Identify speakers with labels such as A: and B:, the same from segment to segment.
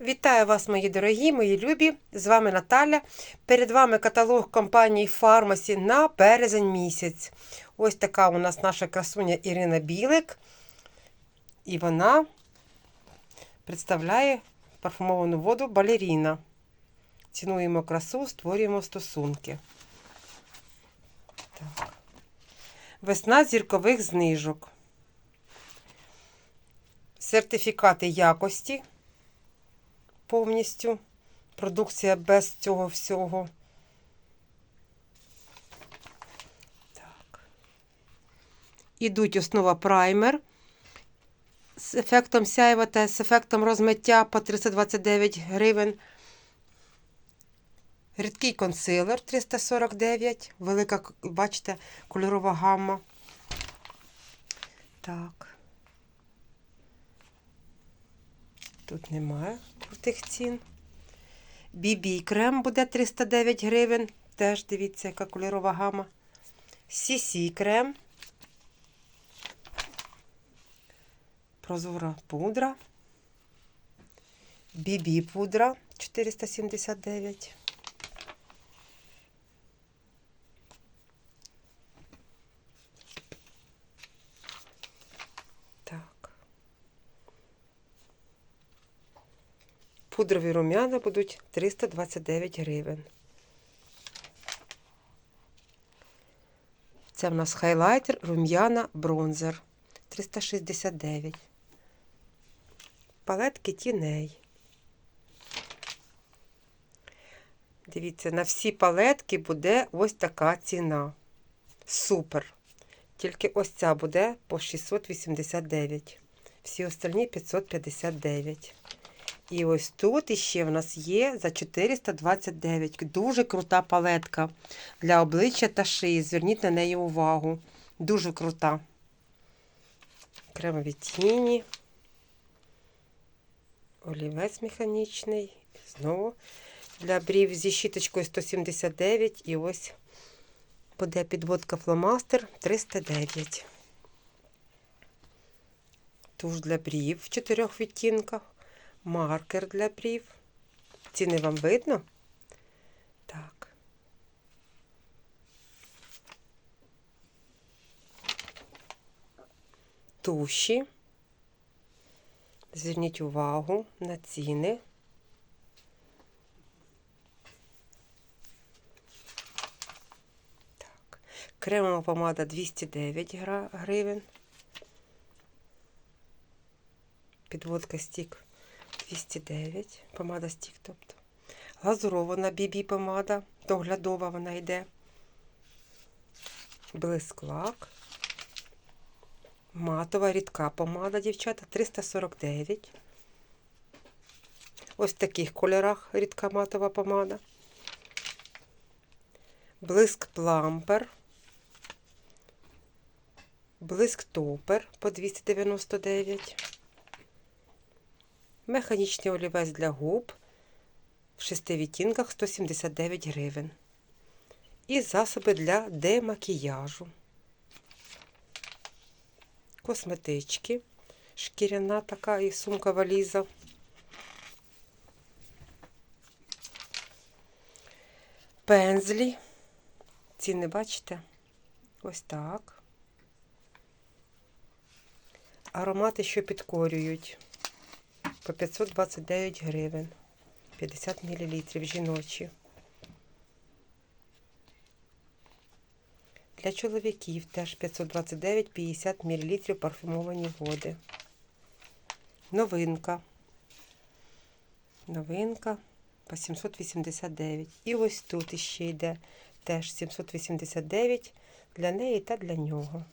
A: Вітаю вас, мої дорогі, мої любі! З вами Наталя. Перед вами каталог компанії Фармасі на березень місяць. Ось така у нас наша красуня Ірина Білик. І вона представляє парфумовану воду балеріна. Цінуємо красу, створюємо стосунки. Так. Весна зіркових знижок. Сертифікати якості повністю. Продукція без цього всього. Так. Ідуть основа праймер з ефектом сяєва та з ефектом розмиття по 329 гривень. Рідкий консилер 349. Велика, бачите, кольорова гамма. Так. Тут немає крутих цін. BB крем буде 309 гривень. Теж дивіться, яка кольорова гама. CC крем. Прозора пудра. BB пудра 479. Так. Пудрові рум'яна будуть 329 гривень. Це в нас хайлайтер, рум'яна, бронзер 369. Палетки тіней. Дивіться, на всі палетки буде ось така ціна. Супер. Тільки ось ця буде по 689. Всі остальні 559. І ось тут іще в нас є за 429. Дуже крута палетка для обличчя та шиї. Зверніть на неї увагу. Дуже крута. Кремові тіні. Олівець механічний. Знову для брів зі щіточкою 179. І ось буде підводка фломастер 309. Туш для брів в чотирьох відтінках маркер для брів. Ціни вам видно? Так. Туші. Зверніть увагу на ціни. Так. Кремова помада 209 гривень. Підводка стік 209, помада стік, тобто. Глазурована бібі помада, доглядова вона йде. Блисклак. Матова рідка помада, дівчата, 349. Ось в таких кольорах рідка матова помада. Блиск плампер. Блиск топер по 299. Механічний олівець для губ в шести відтінках 179 гривень. І засоби для демакіяжу. Косметички. Шкіряна така і сумка валіза. Пензлі. Ціни бачите? Ось так. Аромати, що підкорюють по 529 гривень. 50 мл жіночі. Для чоловіків теж 529-50 мл парфумовані води. Новинка. Новинка по 789. І ось тут іще йде теж 789 для неї та для нього.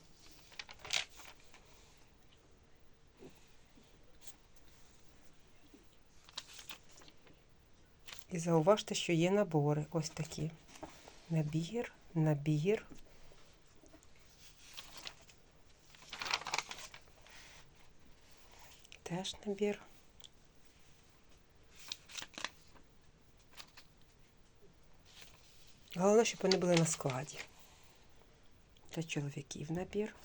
A: І зауважте, що є набори ось такі. Набір, набір. Теж набір. Головне, щоб вони були на складі. Для чоловіків набір.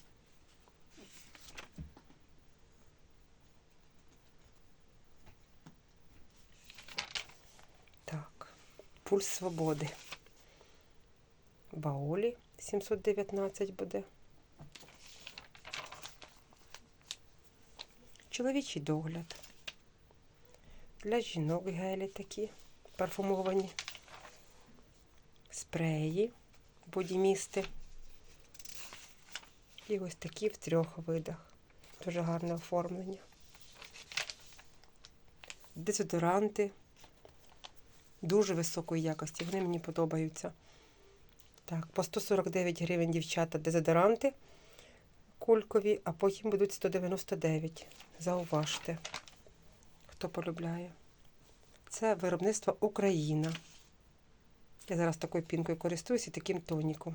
A: Пульс свободи. Баолі 719 буде. Чоловічий догляд. Для жінок гелі такі парфумовані. Спреї, бодімісти. І ось такі в трьох видах. Дуже гарне оформлення. Дезодоранти дуже високої якості. Вони мені подобаються. Так, по 149 гривень дівчата дезодоранти кулькові, а потім будуть 199. Зауважте, хто полюбляє. Це виробництво Україна. Я зараз такою пінкою користуюся і таким тоніком.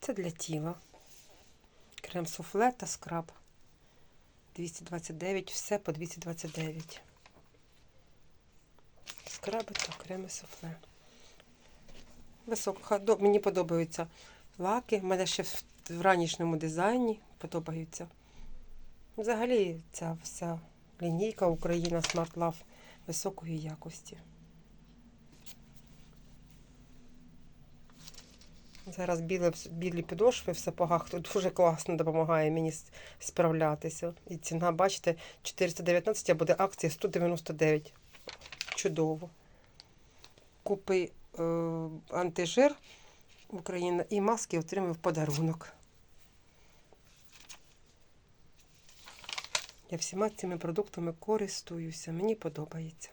A: Це для тіла. Крем суфле та скраб. 229, все по 229. Скраби та креми суфле. Високо. Мені подобаються лаки. У мене ще в ранішньому дизайні подобаються. Взагалі ця вся лінійка Україна Smart Love високої якості. Зараз біле, білі підошви в сапогах тут дуже класно допомагає мені справлятися. І ціна, бачите, 419, а буде акція 199. Чудово. Купи е, антижир Україна і маски отримав подарунок. Я всіма цими продуктами користуюся. Мені подобається.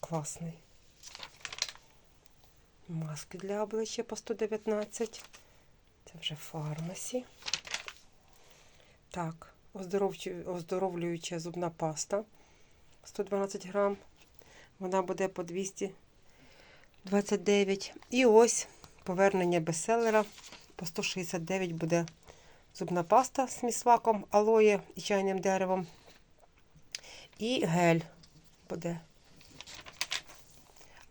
A: Класний. Маски для обличчя по 119. Це вже фармасі. Так, оздоровлююча зубна паста 112 грам. Вона буде по 229. І ось повернення бестселера по 169 буде зубна паста з місваком, алоє і чайним деревом. І гель буде.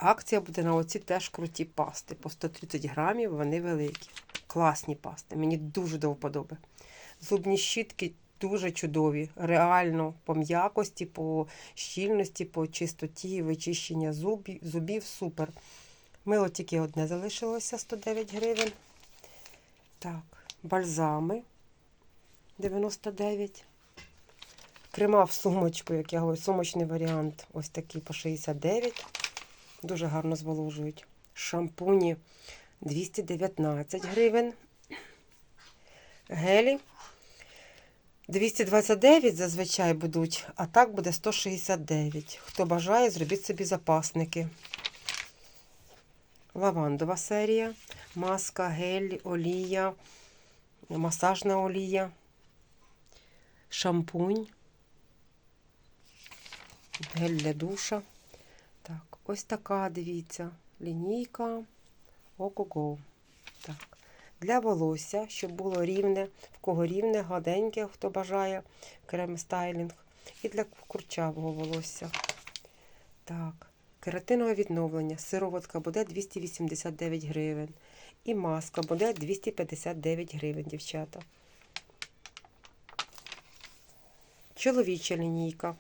A: Акція буде на оці теж круті пасти. По 130 грамів вони великі. Класні пасти. Мені дуже до вподоби. Зубні щітки дуже чудові. Реально по м'якості, по щільності, по чистоті, вичищення зубів, зубів супер. Мило тільки одне залишилося 109 гривень. Так, бальзами 99. Крема в сумочку, як я говорю, сумочний варіант. Ось такий по 69. Дуже гарно зволожують. Шампуні 219 гривень. Гелі 229 зазвичай будуть, а так буде 169. Хто бажає, зробіть собі запасники. Лавандова серія, маска, гель, олія, масажна олія, шампунь, гель для душа. Ось така, дивіться, лінійка Ого-го. Так. Для волосся, щоб було рівне, в кого рівне, гладеньке, хто бажає крем стайлінг. І для курчавого волосся. Так, кератинове відновлення. Сироватка буде 289 гривень. І маска буде 259 гривень, дівчата. Чоловіча лінійка.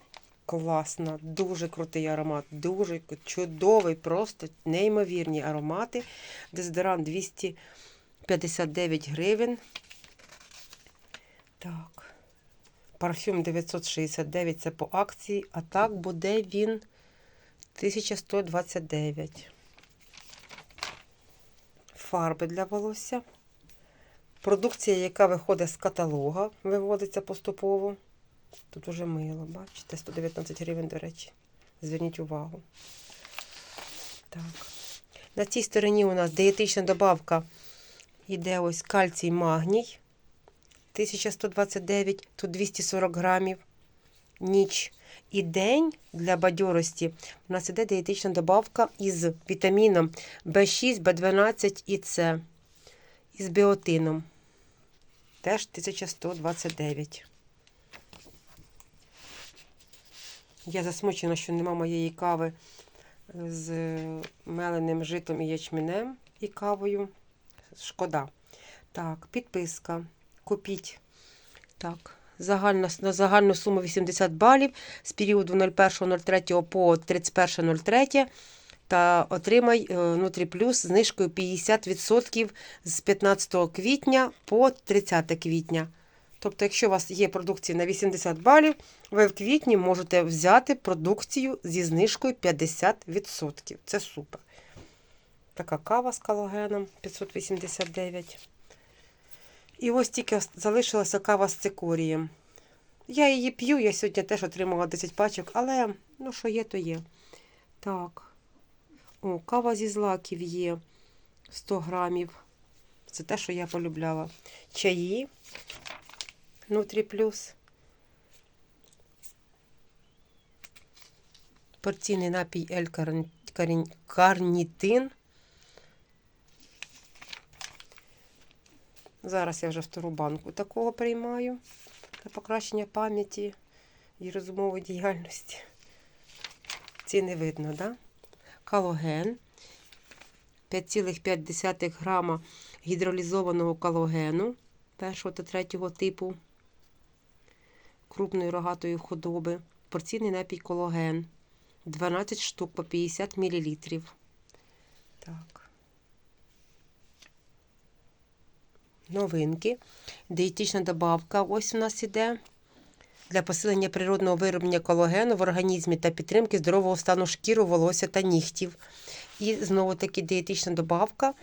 A: Класна, дуже крутий аромат, дуже чудовий, просто неймовірні аромати. Дезодорант 259 гривень. Так. Парфюм 969 це по акції, а так буде він 1129. Фарби для волосся. Продукція, яка виходить з каталога, виводиться поступово. Тут уже мило, бачите, 119 гривень, до речі. Зверніть увагу. Так. На цій стороні у нас дієтична добавка йде ось кальцій магній. 1129, тут 240 грамів. Ніч і день для бадьорості. У нас іде дієтична добавка із вітаміном В6, В12 і С. І з біотином. Теж 1129. Я засмучена, що нема моєї кави з меленим житом і ячменем і кавою. Шкода. Так, підписка. Купіть. Так, загальна, на загальну суму 80 балів з періоду 01.03 по 31.03 та отримай е, Нутрі Плюс знижкою 50% з 15 квітня по 30 квітня. Тобто, якщо у вас є продукція на 80 балів, ви в квітні можете взяти продукцію зі знижкою 50%. Це супер. Така кава з калогеном 589. І ось тільки залишилася кава з цикорієм. Я її п'ю, я сьогодні теж отримала 10 пачок, але ну що є, то є. Так. О, кава зі злаків є 100 грамів. Це те, що я полюбляла. Чаї Нутрі Плюс. Порційний напій Карін- Карнітин. Зараз я вже втору банку такого приймаю для покращення пам'яті і розумової діяльності. Ціни видно, да? Калоген. 5,5 грама гідролізованого калогену першого та третього типу крупної рогатої худоби. Порційний напій кологен. 12 штук по 50 мл. Так. Новинки. Дієтична добавка. Ось у нас іде. Для посилення природного вироблення колагену в організмі та підтримки здорового стану шкіри, волосся та нігтів. І знову таки дієтична добавка.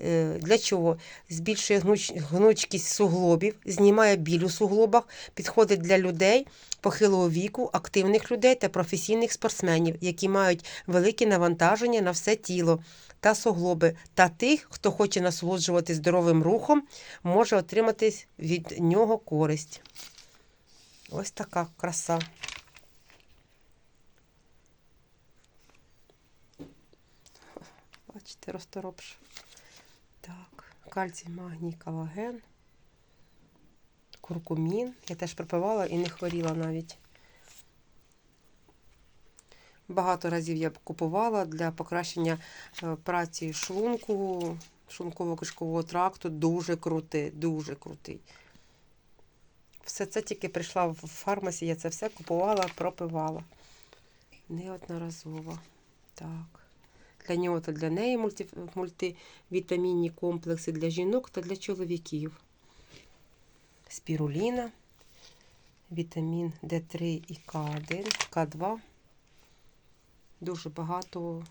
A: Е, Для чого? Збільшує гнучкість суглобів, знімає біль у суглобах, підходить для людей похилого віку, активних людей та професійних спортсменів, які мають великі навантаження на все тіло та суглоби, та тих, хто хоче насолоджувати здоровим рухом, може отримати від нього користь. Ось така краса. Бачите, розторопш. Кальцій, магній, колаген, куркумін. Я теж припивала і не хворіла навіть. Багато разів я купувала для покращення е, праці шлунку, шлунково-кишкового тракту. Дуже крутий, дуже крутий. Все це тільки прийшла в фармасі, я це все купувала, пропивала. Неодноразово. Так. Для нього та для неї мульти, мультивітамінні комплекси для жінок та для чоловіків. Спіруліна, вітамін Д3 і К1, К2. Дуже багато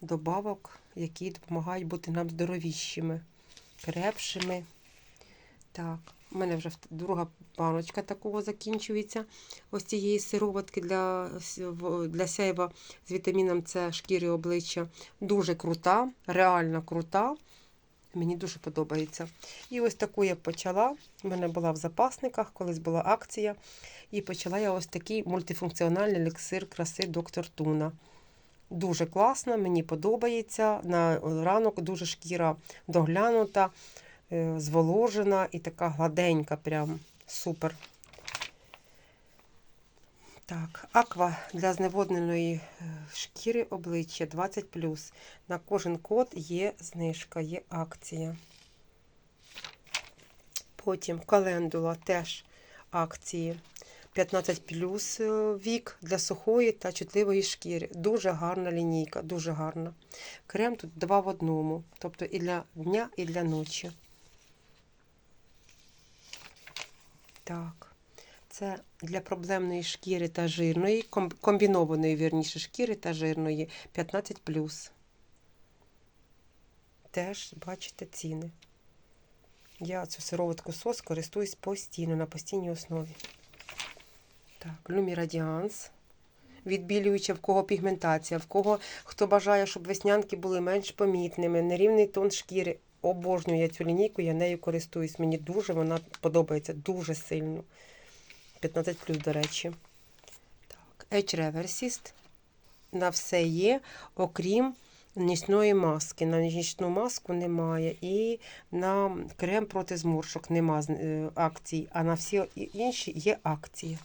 A: добавок, які допомагають бути нам здоровішими, крепшими. Так, у мене вже друга баночка такого закінчується. Ось цієї сироватки для, для сяйва з вітаміном С шкіри обличчя. Дуже крута, реально крута. Мені дуже подобається. І ось таку я почала. У мене була в запасниках, колись була акція. І почала я ось такий мультифункціональний еліксир краси доктор Туна. Дуже класно, мені подобається. На ранок дуже шкіра доглянута, зволожена і така гладенька, прям супер. Так, аква для зневодненої е, шкіри обличчя 20. На кожен код є знижка, є акція. Потім календула теж акції. 15 плюс е, вік для сухої та чутливої шкіри. Дуже гарна лінійка, дуже гарна. Крем тут два в одному, тобто і для дня, і для ночі. Так. Це для проблемної шкіри та жирної, комбінованої вірніше шкіри та жирної 15 Теж бачите ціни. Я цю сироватку сос користуюсь постійно на постійній основі. Так, Люмі Радіанс. Відбілююча, в кого пігментація, в кого хто бажає, щоб веснянки були менш помітними, нерівний тон шкіри. Обожнюю я цю лінійку, я нею користуюсь. Мені дуже вона подобається, дуже сильно. 15 плюс, до речі. Так, Edge Reversist. На все є, окрім нічної маски. На нічну маску немає. І на крем проти зморшок нема е, акцій, а на всі інші є акції.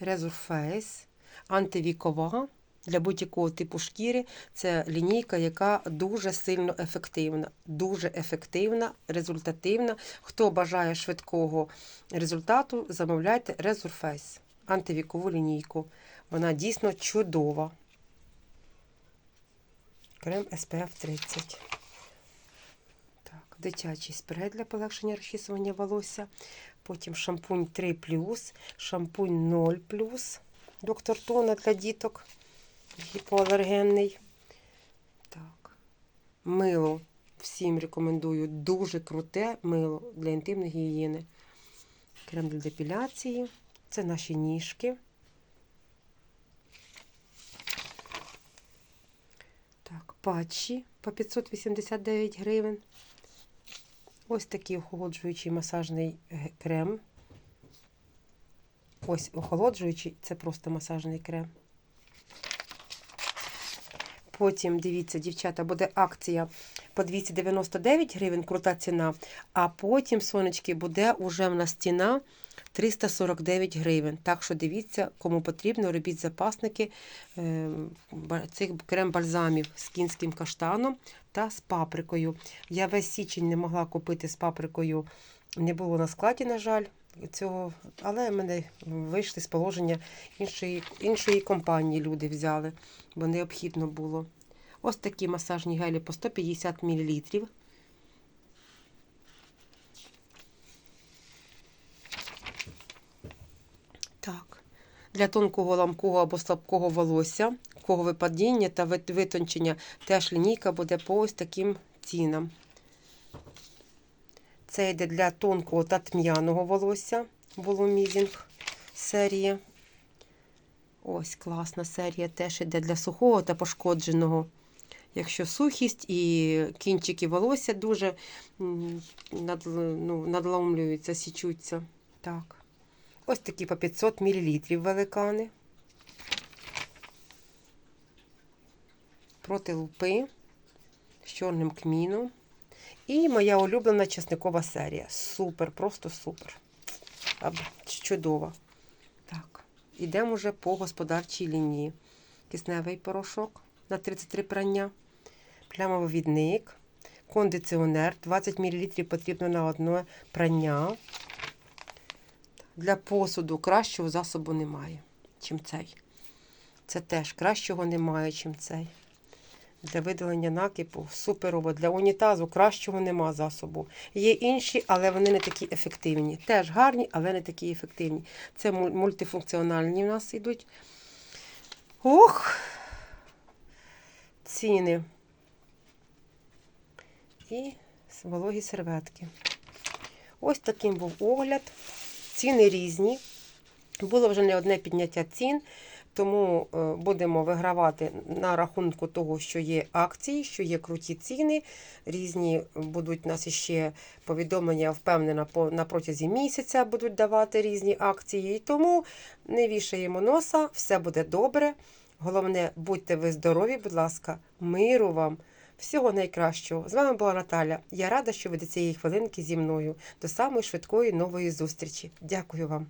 A: Resurface антивікова для будь-якого типу шкіри. Це лінійка, яка дуже сильно ефективна, дуже ефективна, результативна. Хто бажає швидкого результату, замовляйте Resurface, антивікову лінійку. Вона дійсно чудова. Крем SPF 30. Так, дитячий спрей для полегшення розчісування волосся. Потім шампунь 3, шампунь 0, доктор Тона для діток. Гіпоалергенний. Так. Мило. Всім рекомендую. Дуже круте мило для інтимної гігієни. Крем для депіляції. Це наші ніжки. Так, патчі по 589 гривень. Ось такий охолоджуючий масажний крем. Ось охолоджуючий, це просто масажний крем. Потім, дивіться, дівчата, буде акція по 299 гривень, крута ціна. А потім, сонечки, буде уже в нас ціна 349 гривень. Так що дивіться, кому потрібно, робіть запасники е, цих крем-бальзамів з кінським каштаном та з паприкою. Я весь січень не могла купити з паприкою, не було на складі, на жаль, цього, але мене вийшли з положення іншої, іншої компанії. Люди взяли, бо необхідно було. Ось такі масажні гелі по 150 мл. Так. Для тонкого ламкого або слабкого волосся, кого випадіння та витончення, теж лінійка буде по ось таким цінам. Це йде для тонкого та тм'яного волосся, волумізінг серія. Ось класна серія теж йде для сухого та пошкодженого. Якщо сухість і кінчики волосся дуже над, ну, надломлюються, січуться. Так. Ось такі по 500 мл великани. Проти лупи з чорним кміном. І моя улюблена чесникова серія. Супер, просто супер. А, Чудова. Так, ідемо вже по господарчій лінії. Кисневий порошок на 33 прання, плямовивідник, кондиціонер 20 мл потрібно на одне прання. Для посуду кращого засобу немає, чим цей. Це теж кращого немає, чим цей. Для видалення накипу суперово. Для унітазу кращого нема засобу. Є інші, але вони не такі ефективні. Теж гарні, але не такі ефективні. Це мультифункціональні в нас йдуть. Ох! Ціни. І вологі серветки. Ось таким був огляд. Ціни різні. Було вже не одне підняття цін, тому е, будемо вигравати на рахунку того, що є акції, що є круті ціни. Різні будуть у нас іще повідомлення, впевнена, на протязі місяця будуть давати різні акції. І тому не вішаємо носа, все буде добре. Головне, будьте ви здорові, будь ласка, миру вам. Всього найкращого. З вами була Наталя. Я рада, що ви до цієї хвилинки зі мною. До самої швидкої нової зустрічі. Дякую вам.